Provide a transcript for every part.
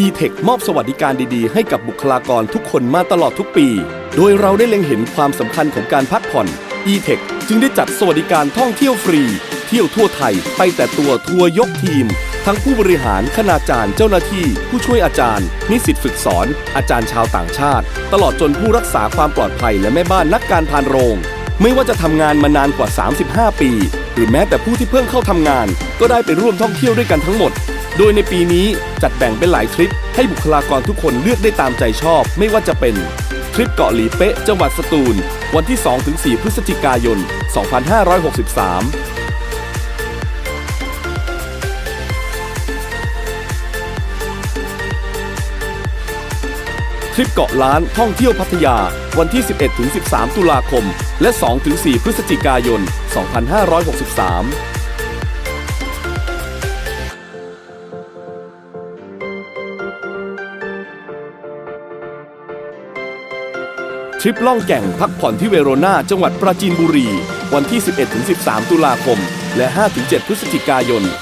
e-tech มอบสวัสดิการดีๆ ให้กับบุคลากรทุกคนมาตลอดทุกปี โดยเราได้เล็งเห็นความสำคัญของการพักผ่อน e-tech จึงได้จัดสวัสดิการท่องเที่ยวฟรี เที่ยวทั่วไทย ไปแต่ตัวทัวร์ยกทีม ทั้งผู้บริหารคณาจารย์เจ้าหน้าที่ ผู้ช่วยอาจารย์ นิสิตฝึกสอน อาจารย์ชาวต่างชาติ ตลอดจนผู้รักษาความปลอดภัยและแม่บ้านนักการพานโรง ไม่ว่าจะทำงานมานานกว่า 35 ปี หรือแม้แต่ผู้ที่เพิ่งเข้าทำงาน ก็ได้ไปร่วมท่องเที่ยวด้วยกันทั้งหมด โดยในปีนี้จัดแบ่งเป็นหลายทริป ให้บุคลากรทุกคนเลือกได้ตามใจชอบ ไม่ว่าจะเป็นทริปเกาะหลีเป๊ะจังหวัดสตูล วันที่ 2-4 พฤศจิกายน 2563ทริปเกาะล้านท่องเที่ยวพัทยา วันที่ 11-13 ตุลาคม และ 2-4 พฤศจิกายน 2563 ทริปล่องแก่งพักผ่อนที่เวโรนาจังหวัดปราจีนบุรี วันที่ 11-13 ตุลาคม และ 5-7 พฤศจิกายน 2563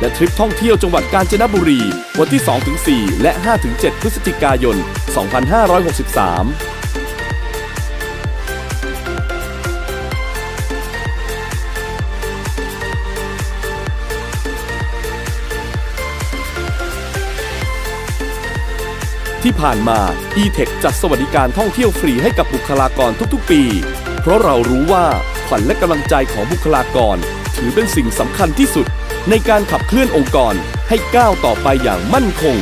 และทริปท่องเที่ยวจังหวัดกาญจนบุรี วันที่ 2-4 และ 5-7 พฤศจิกายน 2563 ที่ผ่านมา e-tech จัดสวัสดิการท่องเที่ยวฟรีให้กับบุคลากรทุกๆ ปี เพราะเรารู้ว่าขวัญและกำลังใจของบุคลากร ถือเป็นสิ่งสำคัญที่สุด ในการขับเคลื่อนองค์กรให้ก้าวต่อไปอย่างมั่นคง